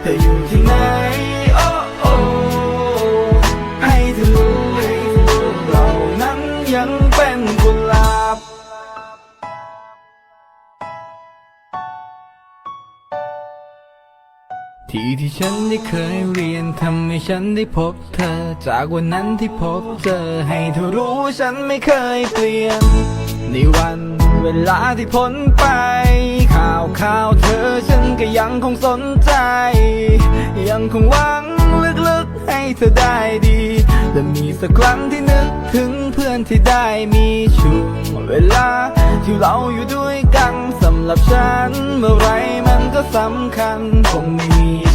เธออยู่ที่ไหนโอ้โอ้ให้เธอรู้เรานั้นยังเป็นกุหลาบที่ที่ฉันได้เคยเรียนทำให้ฉันได้พบเธอ จากวันนั้นที่พบเจอให้เธอรู้ฉันไม่เคยเปลี่ยนในวัน เวลาที่พ้นไป ข่าวข่าวเธอฉันก็ยังคงสนใจ ยังคงหวังลึกๆให้เธอได้ดี และมีสักครั้งที่นึกถึงเพื่อนที่ได้มีช่วงเวลาที่เราอยู่ด้วยกันสำหรับฉัน เมื่อไรมันก็สำคัญคงม่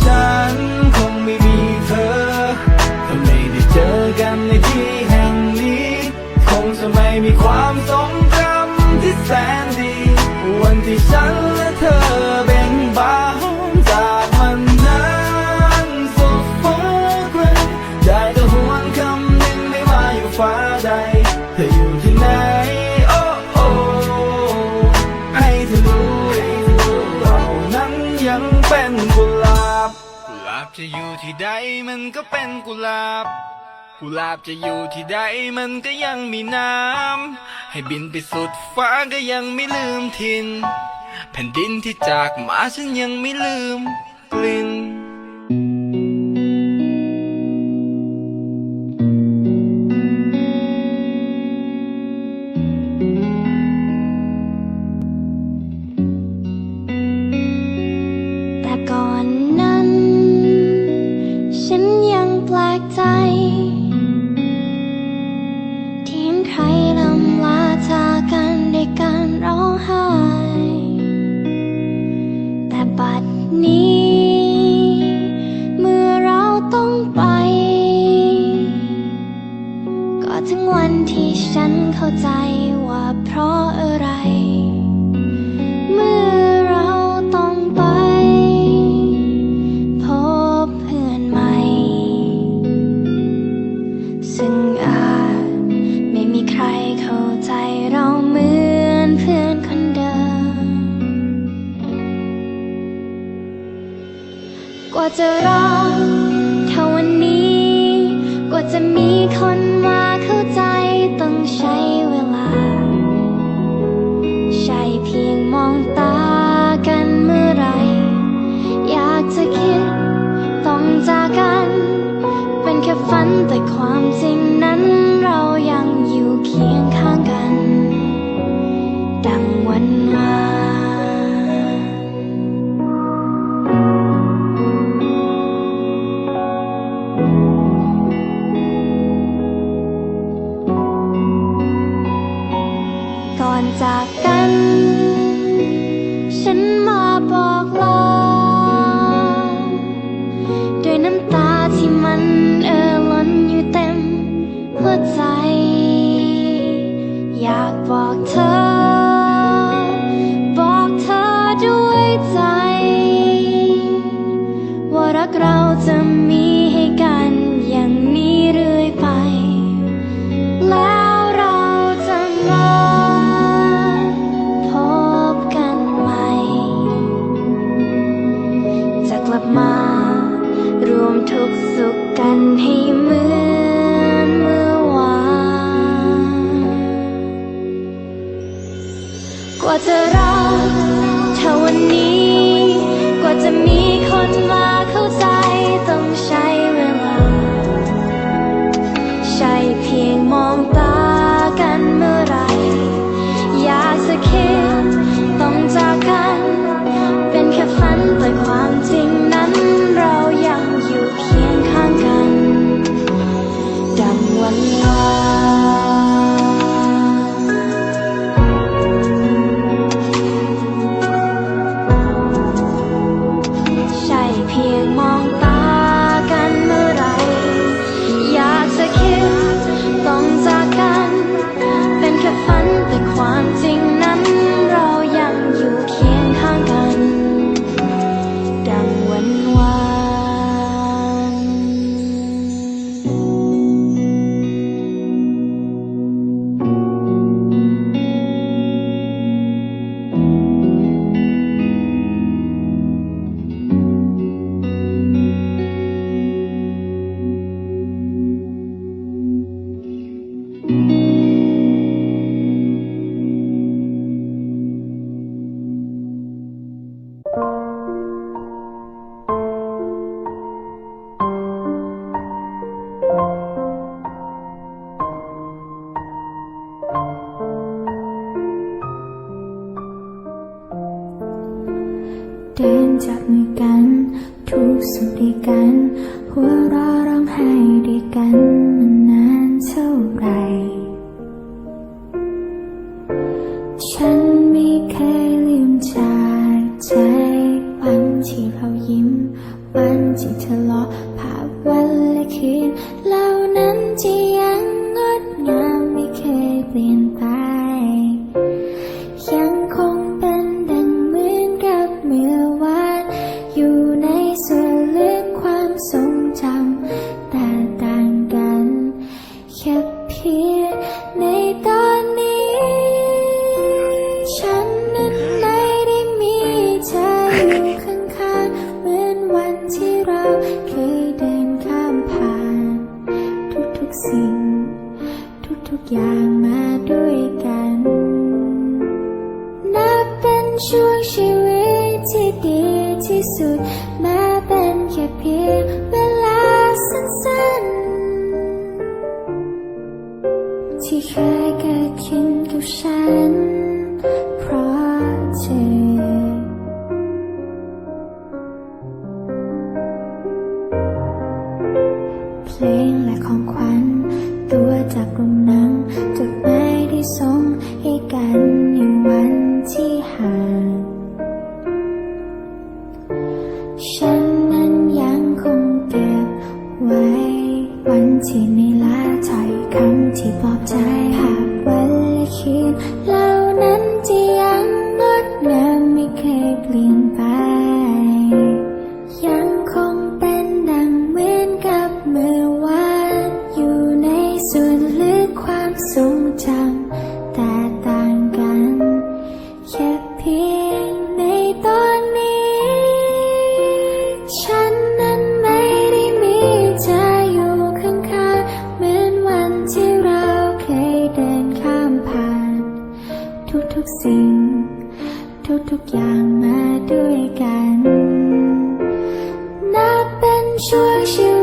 มันก็เป็นกุหลาบ กุหลาบจะอยู่ที่ใดมันก็ยังมีน้ำ ให้บินไปสุดฟ้าก็ยังไม่ลืมทิน แผ่นดินที่จากมาฉันยังไม่ลืมกลิ่น กใจที่เห็นใครลำลาจากกันด้วยการร้องไห้ แต่บัดนี้ เมื่อเราต้องไป ก็ถึงวันที่ฉันเข้าใจว่าเพราะเอะ กว่าจะรอเท่าวันนี้ กว่าจะมีคนมาเข้าใจต้องใช้เวลา ใช่เพียงมองตากันเมื่อไร อยากจะคิดต้องจากกัน เป็นแค่ฝันแต่ความ quaterà ฉันไม่เคย ทุกอย่างมาด้วยกัน นับเป็นช่วงชี วันที่ไม่ละอยคำที่ปลอบใจภาพวันและคิด sure she will.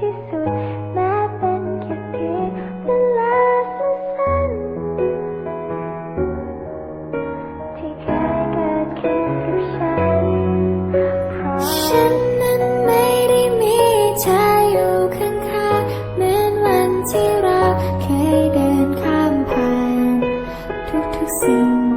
ที่สุด แม้เป็นแค่เพีเวลาสั้นๆที่เคยเกิดขึ้นกับฉัน เพราะฉันนั้นไม่ได้มีเธออยู่ข้างๆเหมือนวันที่เราเคยเดินข้ามผ่านทุกๆสิ่ง